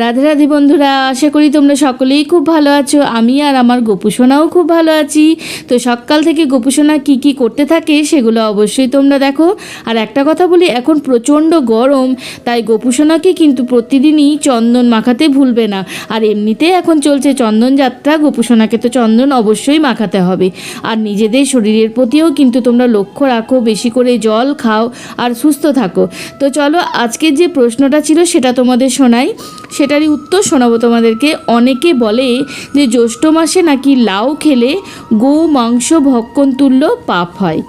রাধে রাধে বন্ধুরা, আশা করি তোমরা সকলেই খুব ভালো আছো। আমি আর আমার গোপুসোনাও খুব ভালো আছি। তো সকাল থেকে গোপুসোনা কি কি করতে থাকে সেগুলো অবশ্যই তোমরা দেখো। আর একটা কথা বলি, এখন প্রচণ্ড গরম, তাই গোপুসোনাকে কিন্তু প্রতিদিনই চন্দন মাখাতে ভুলবে না। আর এমনিতে এখন চলছে চন্দন যাত্রা গোপুসোনাকে তো চন্দন অবশ্যই মাখাতে হবে। আর নিজেদের শরীরের প্রতিও কিন্তু তোমরা লক্ষ্য রাখো, বেশি করে জল খাও আর সুস্থ থাকো। তো চলো, আজকের যে প্রশ্নটা ছিল সেটা তোমাদের শোনাই। সেটারই উত্তর শোনাবো তোমাদেরকে। অনেকে বলে যে জ্যৈষ্ঠ মাসে নাকি লাউ খেলে গো মাংস ভক্ষণ তুল্য পাপ হয়।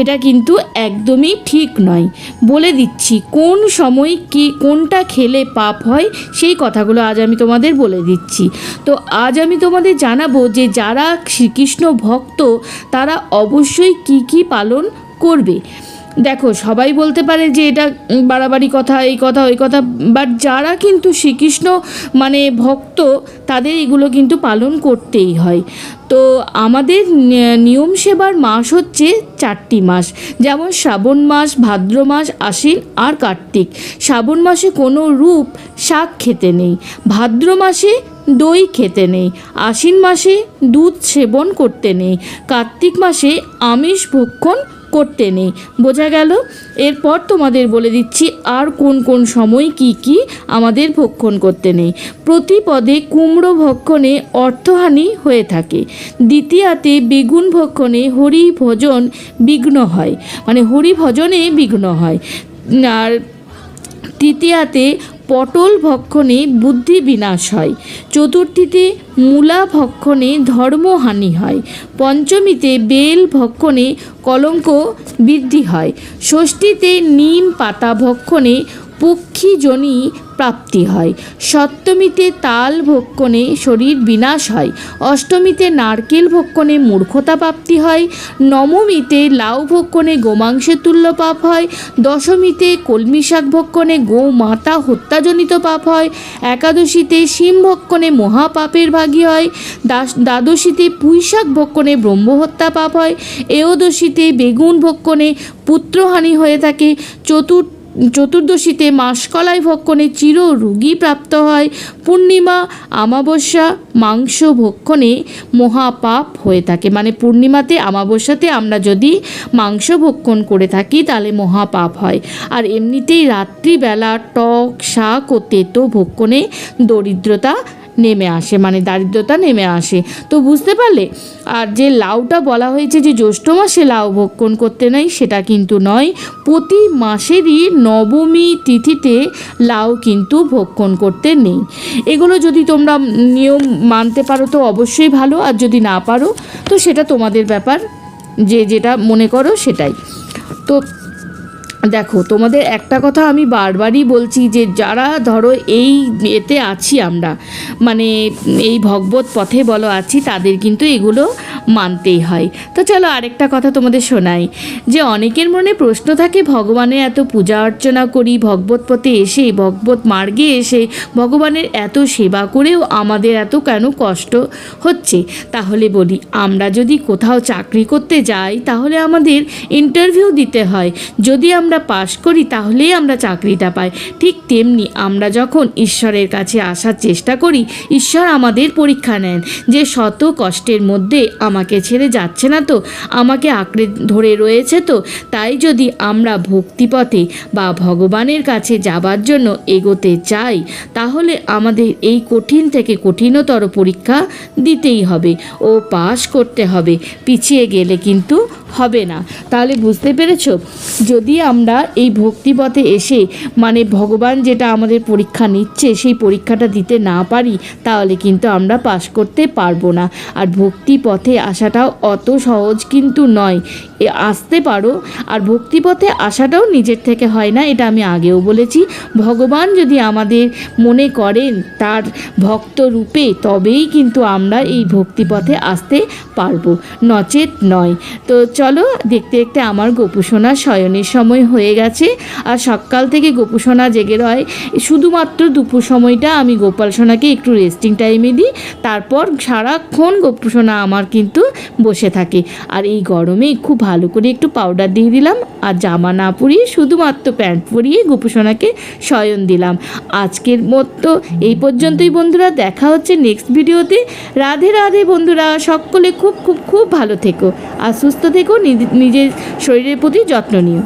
এটা কিন্তু একদমই ঠিক নয়। বলে দিচ্ছি, কোন সময় কি কোনটা খেলে পাপ হয় সেই কথাগুলো আজ আমি তোমাদের বলে দিচ্ছি। তো আজ আমি তোমাদের জানাব যে যারা শ্রীকৃষ্ণ ভক্ত, তারা অবশ্যই কি কি পালন করবে। দেখো, সবাই বলতে পারে যে এটা বাড়াবাড়ি কথা, এই কথা, ওই কথা বাট যারা কিন্তু শ্রীকৃষ্ণ মানে ভক্ত, তাদের এগুলো কিন্তু পালন করতেই হয়। তো আমাদের নিয়ম সেবার মাস হচ্ছে চারটি মাস, যেমন শ্রাবণ মাস, ভাদ্র মাস, আশ্বিন আর কার্তিক। শ্রাবণ মাসে কোনো রূপ শাক খেতে নেই, ভাদ্র মাসে দই খেতে নেই, আশ্বিন মাসে দুধ সেবন করতে নেই, কার্তিক মাসে আমিষ ভক্ষণ করতে নেই। বোঝা গেল? এরপর তোমাদের বলে দিচ্ছি আর কোন কোন সময় কি কি আমাদের ভক্ষণ করতে নেই। প্রতি পদে কুমড়ো ভক্ষণে অর্থহানি হয়ে থাকে। দ্বিতীয়াতে বেগুন ভক্ষণে হরি ভোজন বিঘ্ন হয়। মানে হরি ভজনে বিঘ্ন হয়। আর তৃতীয়াতে পটল ভক্ষণে বুদ্ধি বিনাশ হয়। চতুর্থীতে মূলা ভক্ষণে ধর্মহানি হয়। পঞ্চমীতে বেল ভক্ষণে কলঙ্ক বৃদ্ধি হয়। ষষ্ঠীতে নিম পাতা ভক্ষণে পক্ষীজনী প্রাপ্তি হয়। সপ্তমীতে তাল ভক্ষণে শরীর বিনাশ হয়। অষ্টমীতে নারকেল ভক্ষণে মূর্খতা প্রাপ্তি হয়। নবমীতে লাউ ভক্ষণে গোমাংসের তুল্য পাপ হয়। দশমীতে কলমি শাক ভক্ষণে গো মাতা হত্যাজনিত পাপ হয়। একাদশীতে শিম ভক্ষণে মহাপাপের ভাগী হয়। দ্বাদশীতে পুঁই শাক ভক্ষণে ব্রহ্মহত্যা পাপ হয়। এওদশীতে বেগুন ভক্ষণে পুত্রহানি হয়ে থাকে। চতুর্থ চতুর্দশীতে মাসকলাই ভক্ষণে চির রোগী প্রাপ্ত হয়। পূর্ণিমা, আমাবস্যা, মাংস ভক্ষণে মহাপাপ হয়ে থাকে। মানে পূর্ণিমাতে, আমাবস্যাতে আমরা যদি মাংস ভক্ষণ করে থাকি, তাহলে মহাপাপ হয়। আর এমনিতেই রাত্রিবেলা টক, শাক ও তেতো ভক্ষণে দরিদ্রতা নেমে আসে মানে দারিদ্রতা নেমে আসে। তো বুঝতে পারলে? আর যে লাউটা বলা হয়েছে যে জ্যৈষ্ঠ মাসে লাউ ভক্ষণ করতে নাই, সেটা কিন্তু নয়। প্রতি মাসেরই নবমী তিথিতে লাউ কিন্তু ভক্ষণ করতে নেই। এগুলো যদি তোমরা নিয়ম মানতে পারো তো অবশ্যই ভালো, আর যদি না পারো, তো সেটা তোমাদের ব্যাপার। যে যেটা মনে করো সেটাই। তো দেখো, তোমাদের একটা কথা আমি বারবারই বলছি যে যারা ধরো এই এতে আছি আমরা মানে এই ভগবত পথে বলো আছি, তাদের কিন্তু এগুলো মানতেই হয়। তো চলো আরেকটা কথা তোমাদের শোনাই। যে অনেকের মনে প্রশ্ন থাকে ভগবানের এত পূজা অর্চনা করি, ভগবত পথে এসে, ভগবত মার্গে এসে ভগবানের এত সেবা করেও আমাদের এত কেন কষ্ট হচ্ছে? তাহলে বলি, আমরা যদি কোথাও চাকরি করতে যাই, তাহলে আমাদের ইন্টারভিউ দিতে হয়। যদি আমরা পাশ করি, তাহলেই আমরা চাকরিটা পাই। ঠিক তেমনি আমরা যখন ঈশ্বরের কাছে আসার চেষ্টা করি, ঈশ্বর আমাদের পরীক্ষা নেন যে শত কষ্টের মধ্যে আমাকে ছেড়ে যাচ্ছে না তো? আমাকে আঁকড়ে ধরে রয়েছে তো? তাই যদি আমরা ভক্তিপথে বা ভগবানের কাছে যাবার জন্য এগোতে চাই, তাহলে আমাদের এই কঠিন থেকে কঠিনতর পরীক্ষা দিতেই হবে ও পাশ করতে হবে। পিছিয়ে গেলে কিন্তু হবে না। তাহলে বুঝতে পেরেছ? যদি আমরা এই ভক্তিপথে এসে মানে ভগবান যেটা আমাদের পরীক্ষা নিচ্ছে, সেই পরীক্ষাটা দিতে না পারি, তাহলে কিন্তু আমরা পাশ করতে পারব না। আর ভক্তি পথে আসাটাও অত সহজ কিন্তু নয়। এ, আসতে পারো। আর ভক্তিপথে আসাটাও নিজের থেকে হয় না, এটা আমি আগেও বলেছি। ভগবান যদি আমাদের মনে করেন তার ভক্ত রূপে, তবেই কিন্তু আমরা এই ভক্তিপথে আসতে পারব। নচেত নয়। তো চলো, দেখতে দেখতে আমার গোপুসোনা শয়নের সময় হয়ে গেছে। আর সকাল থেকে গোপুসোনা জেগে রয়। শুধুমাত্র দুপুর সময়টা আমি গোপাল সোনাকে একটু রেস্টিং টাইমে দিই। তারপর সারাক্ষণ গোপুসোনা আমার কিন্তু বসে থাকে। আর এই গরমে খুব ভালো করে একটু পাউডার দিয়ে দিলাম। আর জামা না পরিয়ে শুধুমাত্র প্যান্ট পরিয়ে গোপুসোনাকে শয়ন দিলাম। আজকের মতো এই পর্যন্তই বন্ধুরা। দেখা হচ্ছে নেক্সট ভিডিওতে রাধে রাধে বন্ধুরা। সকলে খুব খুব খুব ভালো থেকো। আর সুস্থ থেকো। নিজের শরীরের প্রতি যত্ন নিও।